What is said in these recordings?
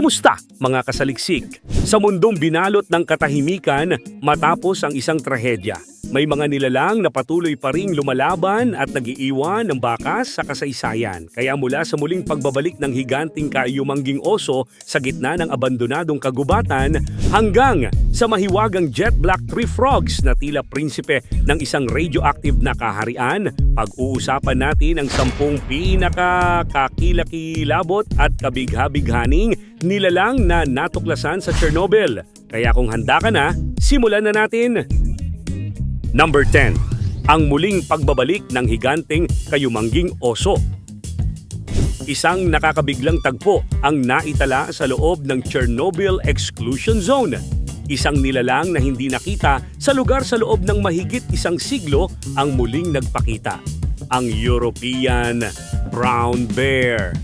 Kumusta mga kasaliksik? Sa mundong binalot ng katahimikan matapos ang isang trahedya, may mga nilalang na patuloy pa ring lumalaban at nagiiwan ng bakas sa kasaysayan. Kaya mula sa muling pagbabalik ng higanting kaayumangging oso sa gitna ng abandonadong kagubatan hanggang sa mahiwagang jet black tree frogs na tila prinsipe ng isang radioactive na kaharian, pag-uusapan natin ang sampung pinaka-kakilakilabot at kabigha-bighaning nilalang na natuklasan sa Chernobyl. Kaya kung handa ka na, simulan na natin! Number 10. Ang muling pagbabalik ng higanteng kayumangging oso. Isang nakakabiglang tagpo ang naitala sa loob ng Chernobyl Exclusion Zone. Isang nilalang na hindi nakita sa lugar sa loob ng mahigit isang siglo ang muling nagpakita. Ang European Brown Bear.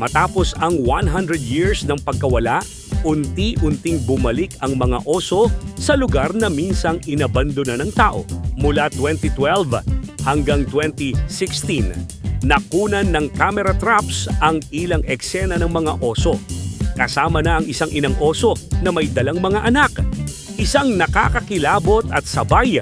Matapos ang 100 years ng pagkawala, unti-unting bumalik ang mga oso sa lugar na minsang inabandona ng tao. Mula 2012 hanggang 2016, nakunan ng camera traps ang ilang eksena ng mga oso. Kasama na ang isang inang oso na may dalang mga anak. Isang nakakakilabot at sabay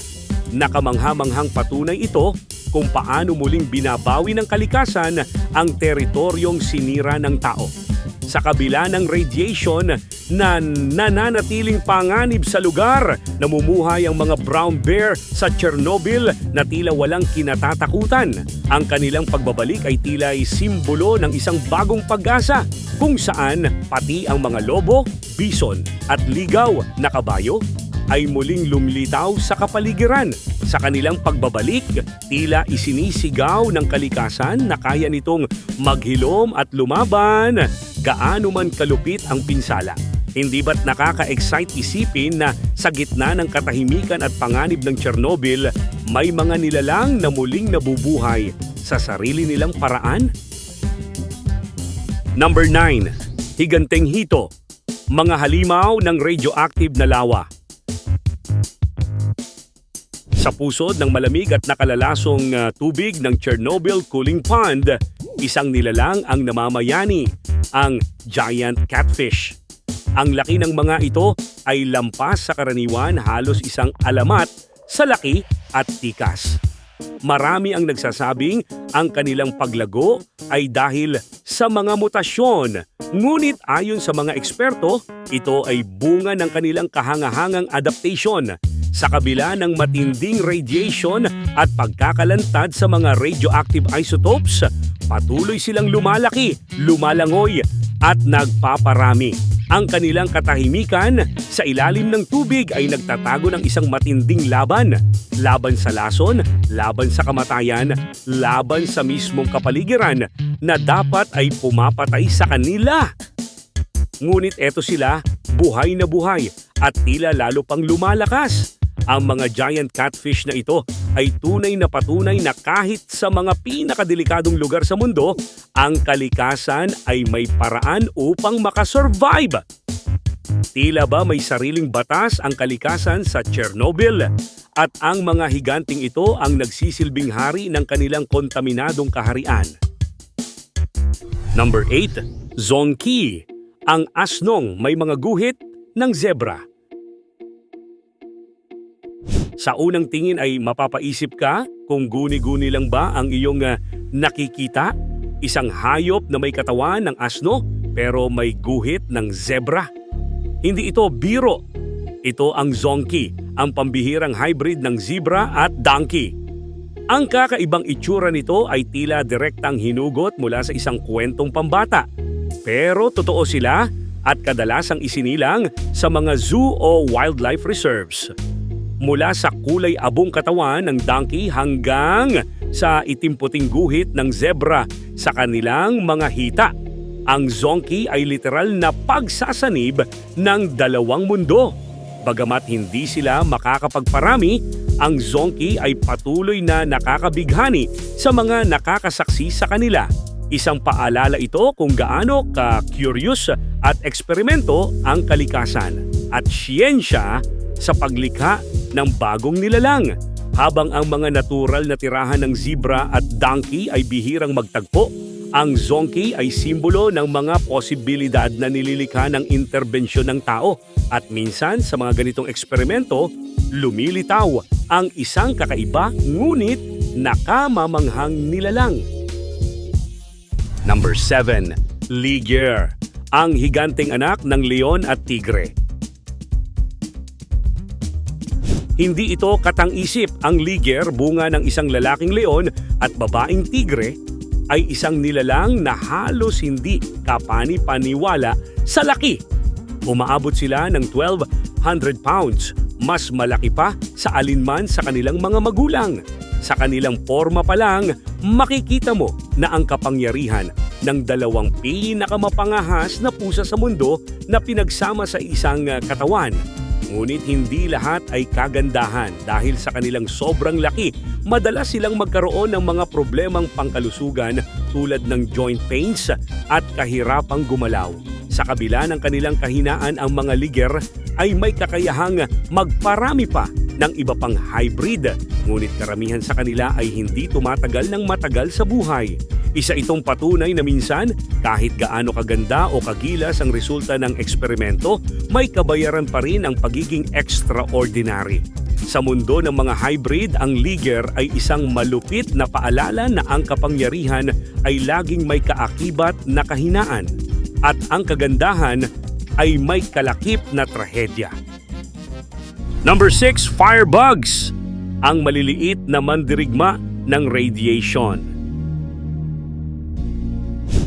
na kamanghamanghang patunay ito kung paano muling binabawi ng kalikasan ang teritoryong sinira ng tao. Sa kabila ng radiation na nananatiling panganib sa lugar, namumuhay ang mga brown bear sa Chernobyl na tila walang kinatatakutan. Ang kanilang pagbabalik ay tila ay simbolo ng isang bagong pag-asa kung saan pati ang mga lobo, bison at ligaw na kabayo ay muling lumilitaw sa kapaligiran. Sa kanilang pagbabalik, tila isinisigaw ng kalikasan na kaya nitong maghilom at lumaban gaano man kalupit ang pinsala. Hindi ba't nakaka-excite isipin na sa gitna ng katahimikan at panganib ng Chernobyl, may mga nilalang na muling nabubuhay sa sarili nilang paraan? Number 9. Higanteng hito. Mga halimaw ng radioactive na lawa. Sa pusod ng malamig at nakalalasong uh, tubig ng Chernobyl Cooling Pond, isang nilalang ang namamayani, ang giant catfish. Ang laki ng mga ito ay lampas sa karaniwan halos isang alamat sa laki at tikas. Marami ang nagsasabing ang kanilang paglago ay dahil sa mga mutasyon. Ngunit ayon sa mga eksperto, ito ay bunga ng kanilang kahangahangang adaptation sa kabila ng matinding radiation at pagkakalantad sa mga radioactive isotopes, patuloy silang lumalaki, lumalangoy at nagpaparami. Ang kanilang katahimikan sa ilalim ng tubig ay nagtatago ng isang matinding laban. Laban sa lason, laban sa kamatayan, laban sa mismong kapaligiran na dapat ay pumapatay sa kanila. Ngunit eto sila, buhay na buhay at tila lalo pang lumalakas. Ang mga giant catfish na ito ay tunay na patunay na kahit sa mga pinakadelikadong lugar sa mundo, ang kalikasan ay may paraan upang makasurvive. Tila ba may sariling batas ang kalikasan sa Chernobyl at ang mga higanting ito ang nagsisilbing hari ng kanilang kontaminadong kaharian. Number 8. Zonki, ang asnong may mga guhit ng zebra. Sa unang tingin ay mapapaisip ka kung guni-guni lang ba ang iyong uh, nakikita? Isang hayop na may katawan ng asno pero may guhit ng zebra. Hindi ito biro. Ito ang zonki, ang pambihirang hybrid ng zebra at donkey. Ang kakaibang itsura nito ay tila direktang hinugot mula sa isang kwentong pambata. Pero totoo sila at kadalasang isinilang sa mga zoo o wildlife reserves mula sa kulay abong katawan ng donkey hanggang sa itimputing guhit ng zebra sa kanilang mga hita. Ang zonky ay literal na pagsasanib ng dalawang mundo. Bagamat hindi sila makakapagparami, ang zonky ay patuloy na nakakabighani sa mga nakakasaksi sa kanila. Isang paalala ito kung gaano ka-curious at eksperimento ang kalikasan at siyensya sa paglikha ng bagong nilalang. Habang ang mga natural na tirahan ng zebra at donkey ay bihirang magtagpo, Ang zonkey ay simbolo ng mga posibilidad na nililikha ng interbensyon ng tao at minsan sa mga ganitong eksperimento, lumilitaw ang isang kakaiba ngunit nakamamanghang nilalang. Number 7. Ligier, ang higanting anak ng leon at tigre. Hindi ito katang-isip ang liger bunga ng isang lalaking leon at babaeng tigre ay isang nilalang na halos hindi kapani-paniwala sa laki. Umaabot sila ng 1,200 pounds, mas malaki pa sa alinman sa kanilang mga magulang. Sa kanilang forma pa lang, makikita mo na ang kapangyarihan ng dalawang pinakamapangahas na pusa sa mundo na pinagsama sa isang katawan. Ngunit hindi lahat ay kagandahan dahil sa kanilang sobrang laki, madalas silang magkaroon ng mga problemang pangkalusugan tulad ng joint pains at kahirapang gumalaw. Sa kabila ng kanilang kahinaan ang mga liger ay may kakayahang magparami pa ng iba pang hybrid, ngunit karamihan sa kanila ay hindi tumatagal ng matagal sa buhay. Isa itong patunay na minsan, kahit gaano kaganda o kagilas ang resulta ng eksperimento, may kabayaran pa rin ang pagiging extraordinary. Sa mundo ng mga hybrid, ang liger ay isang malupit na paalala na ang kapangyarihan ay laging may kaakibat na kahinaan at ang kagandahan ay may kalakip na trahedya. Number 6, firebugs, ang maliliit na mandirigma ng radiation.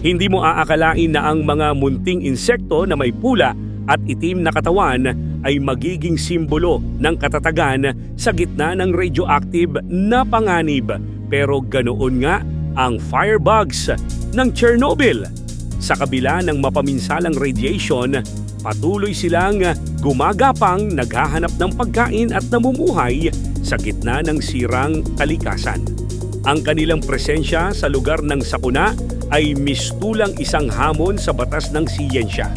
Hindi mo aakalain na ang mga munting insekto na may pula at itim na katawan ay magiging simbolo ng katatagan sa gitna ng radioactive na panganib. Pero ganoon nga ang firebugs ng Chernobyl. Sa kabila ng mapaminsalang radiation, patuloy silang gumagapang naghahanap ng pagkain at namumuhay sa gitna ng sirang kalikasan. Ang kanilang presensya sa lugar ng sakuna ay mistulang isang hamon sa batas ng siyensya.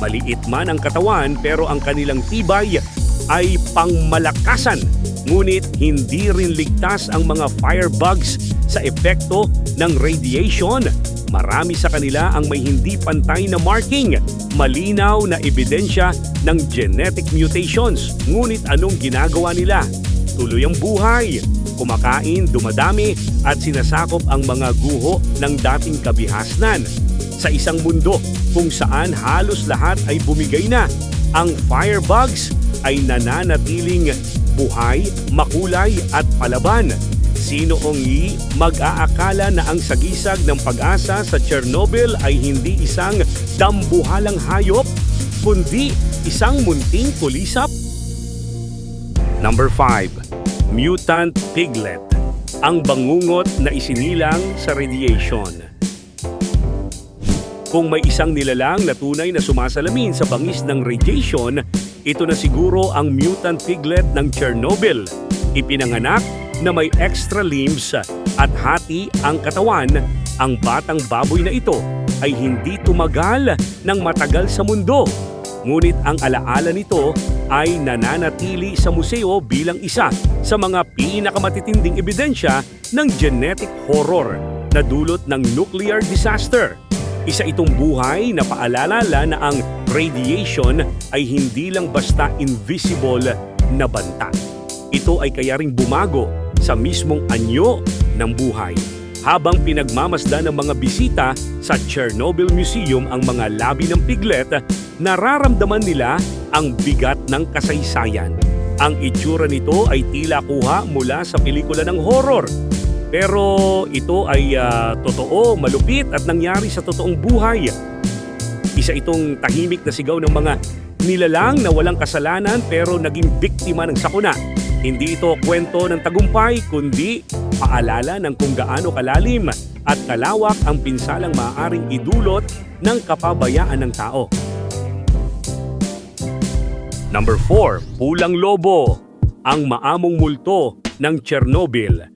Maliit man ang katawan pero ang kanilang tibay ay pangmalakasan. Ngunit hindi rin ligtas ang mga firebugs sa epekto ng radiation. Marami sa kanila ang may hindi pantay na marking, malinaw na ebidensya ng genetic mutations. Ngunit anong ginagawa nila? Tuloy ang buhay, kumakain, dumadami at sinasakop ang mga guho ng dating kabihasnan. Sa isang mundo kung saan halos lahat ay bumigay na, ang firebugs ay nananatiling buhay, makulay at palaban. Sino ang i mag-aakala na ang sagisag ng pag-asa sa Chernobyl ay hindi isang dambuhalang hayop, kundi isang munting kulisap? Number 5. Mutant Piglet ang bangungot na isinilang sa radiation. Kung may isang nilalang na tunay na sumasalamin sa bangis ng radiation, ito na siguro ang mutant piglet ng Chernobyl. Ipinanganak na may extra limbs at hati ang katawan, ang batang baboy na ito ay hindi tumagal ng matagal sa mundo. Ngunit ang alaala nito ay nananatili sa museo bilang isa sa mga pinakamatitinding ebidensya ng genetic horror na dulot ng nuclear disaster. Isa itong buhay na paalala na ang radiation ay hindi lang basta invisible na banta. Ito ay kaya ring bumago sa mismong anyo ng buhay. Habang pinagmamasda ng mga bisita sa Chernobyl Museum ang mga labi ng piglet, nararamdaman nila ang bigat ng kasaysayan. Ang itsura nito ay tila kuha mula sa pelikula ng horror. Pero ito ay ah, totoo, malupit at nangyari sa totoong buhay. Isa itong tahimik na sigaw ng mga nilalang na walang kasalanan pero naging biktima ng sakuna. Hindi ito kwento ng tagumpay kundi paalala ng kung gaano kalalim at kalawak ang pinsalang maaaring idulot ng kapabayaan ng tao. Number 4, Pulang Lobo, ang maamong multo ng Chernobyl.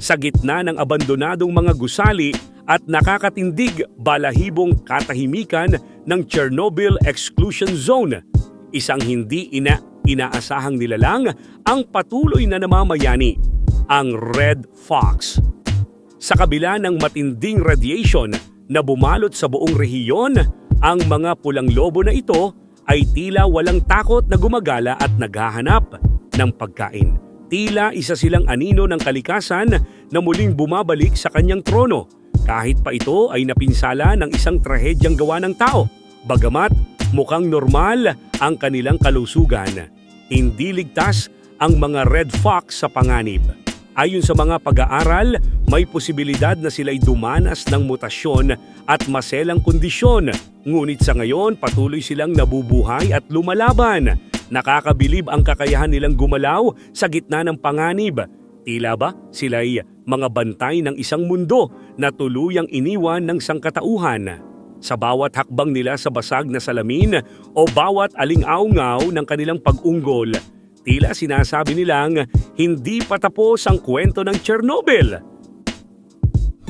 Sa gitna ng abandonadong mga gusali at nakakatindig balahibong katahimikan ng Chernobyl Exclusion Zone, isang hindi ina inaasahang nilalang ang patuloy na namamayani, ang Red Fox. Sa kabila ng matinding radiation na bumalot sa buong rehiyon, ang mga pulang lobo na ito ay tila walang takot na gumagala at naghahanap ng pagkain. Tila isa silang anino ng kalikasan na muling bumabalik sa kanyang trono kahit pa ito ay napinsala ng isang trahedyang gawa ng tao. Bagamat mukhang normal ang kanilang kalusugan, hindi ligtas ang mga red fox sa panganib. Ayon sa mga pag-aaral, may posibilidad na sila'y dumanas ng mutasyon at maselang kondisyon. Ngunit sa ngayon, patuloy silang nabubuhay at lumalaban. Nakakabilib ang kakayahan nilang gumalaw sa gitna ng panganib. Tila ba sila'y mga bantay ng isang mundo na tuluyang iniwan ng sangkatauhan? Sa bawat hakbang nila sa basag na salamin o bawat aling-aungaw ng kanilang pag-unggol, tila sinasabi nilang hindi pa tapos ang kwento ng Chernobyl.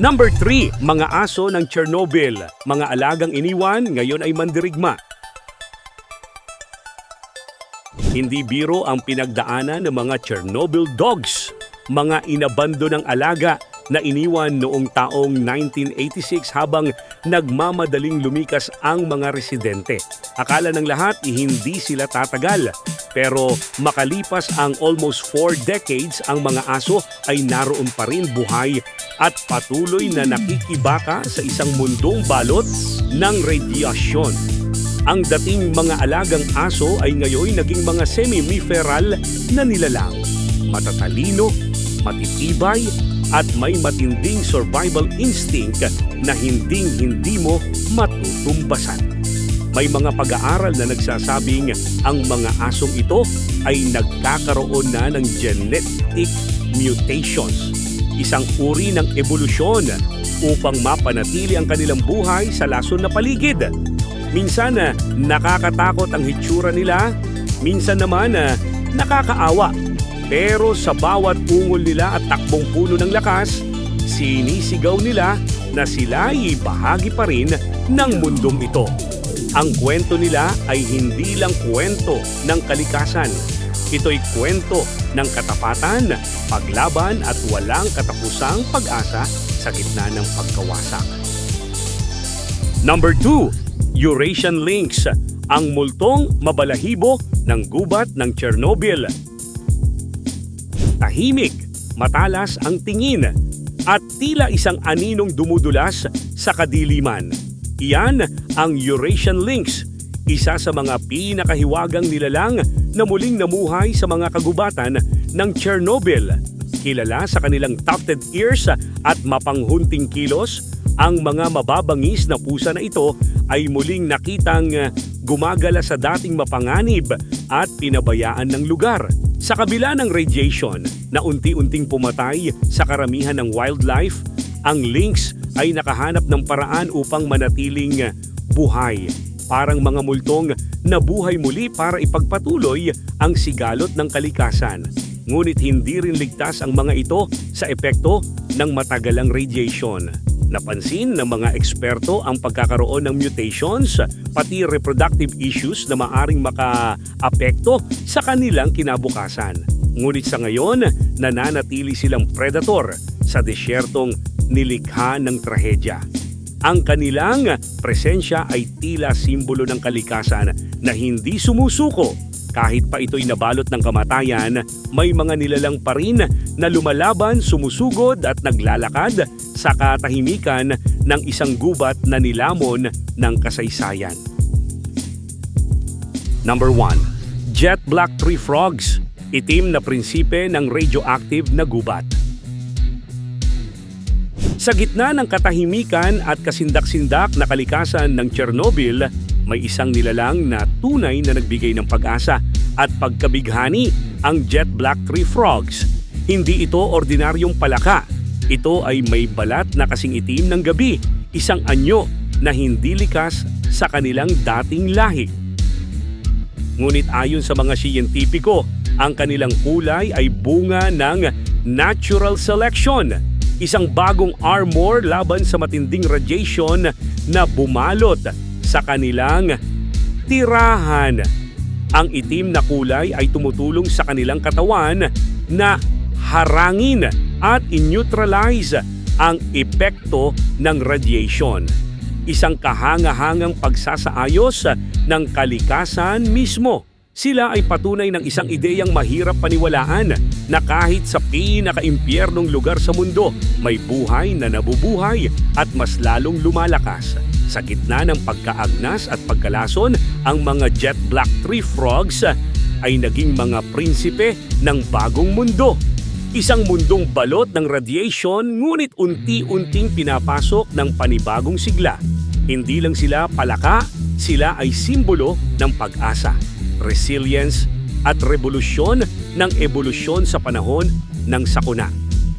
Number 3, mga aso ng Chernobyl. Mga alagang iniwan, ngayon ay mandirigma. Hindi biro ang pinagdaanan ng mga Chernobyl dogs, mga inabando ng alaga na iniwan noong taong 1986 habang nagmamadaling lumikas ang mga residente. Akala ng lahat eh, hindi sila tatagal. Pero makalipas ang almost four decades, ang mga aso ay naroon pa rin buhay at patuloy na nakikibaka sa isang mundong balot ng radiasyon. Ang dating mga alagang aso ay ngayon naging mga semi-miferal na nilalang. Matatalino, matitibay, at may matinding survival instinct na hinding-hindi mo matutumbasan. May mga pag-aaral na nagsasabing ang mga asong ito ay nagkakaroon na ng genetic mutations, isang uri ng evolusyon upang mapanatili ang kanilang buhay sa lason na paligid. Minsan na nakakatakot ang hitsura nila, minsan naman na nakakaawa pero sa bawat ungol nila at takbong puno ng lakas, sinisigaw nila na sila ay bahagi pa rin ng mundong ito. Ang kwento nila ay hindi lang kwento ng kalikasan. Ito'y kwento ng katapatan, paglaban at walang katapusang pag-asa sa gitna ng pagkawasak. Number 2, Eurasian Lynx, ang multong mabalahibo ng gubat ng Chernobyl tahimik, matalas ang tingin, at tila isang aninong dumudulas sa kadiliman. Iyan ang Eurasian Lynx, isa sa mga pinakahiwagang nilalang na muling namuhay sa mga kagubatan ng Chernobyl. Kilala sa kanilang tufted ears at mapanghunting kilos, ang mga mababangis na pusa na ito ay muling nakitang gumagala sa dating mapanganib at pinabayaan ng lugar. Sa kabila ng radiation na unti-unting pumatay sa karamihan ng wildlife, ang lynx ay nakahanap ng paraan upang manatiling buhay. Parang mga multong nabuhay muli para ipagpatuloy ang sigalot ng kalikasan. Ngunit hindi rin ligtas ang mga ito sa epekto ng matagalang radiation. Napansin ng mga eksperto ang pagkakaroon ng mutations pati reproductive issues na maaring makaapekto sa kanilang kinabukasan. Ngunit sa ngayon, nananatili silang predator sa desyertong nilikha ng trahedya. Ang kanilang presensya ay tila simbolo ng kalikasan na hindi sumusuko kahit pa ito'y nabalot ng kamatayan, may mga nilalang pa rin na lumalaban, sumusugod at naglalakad sa katahimikan ng isang gubat na nilamon ng kasaysayan. Number 1. Jet Black Tree Frogs, itim na prinsipe ng radioactive na gubat. Sa gitna ng katahimikan at kasindak-sindak na kalikasan ng Chernobyl, may isang nilalang na tunay na nagbigay ng pag-asa at pagkabighani ang jet black tree frogs. Hindi ito ordinaryong palaka. Ito ay may balat na kasing itim ng gabi, isang anyo na hindi likas sa kanilang dating lahi. Ngunit ayon sa mga siyentipiko, ang kanilang kulay ay bunga ng natural selection, isang bagong armor laban sa matinding radiation na bumalot sa kanilang tirahan. Ang itim na kulay ay tumutulong sa kanilang katawan na harangin at in-neutralize ang epekto ng radiation. Isang kahanga-hangang pagsasaayos ng kalikasan mismo. Sila ay patunay ng isang ideyang mahirap paniwalaan na kahit sa pinakaimpyernong lugar sa mundo, may buhay na nabubuhay at mas lalong lumalakas. Sa gitna ng pagkaagnas at pagkalason, ang mga jet black tree frogs ay naging mga prinsipe ng bagong mundo. Isang mundong balot ng radiation ngunit unti-unting pinapasok ng panibagong sigla. Hindi lang sila palaka, sila ay simbolo ng pag-asa, resilience at revolusyon ng ebolusyon sa panahon ng sakuna.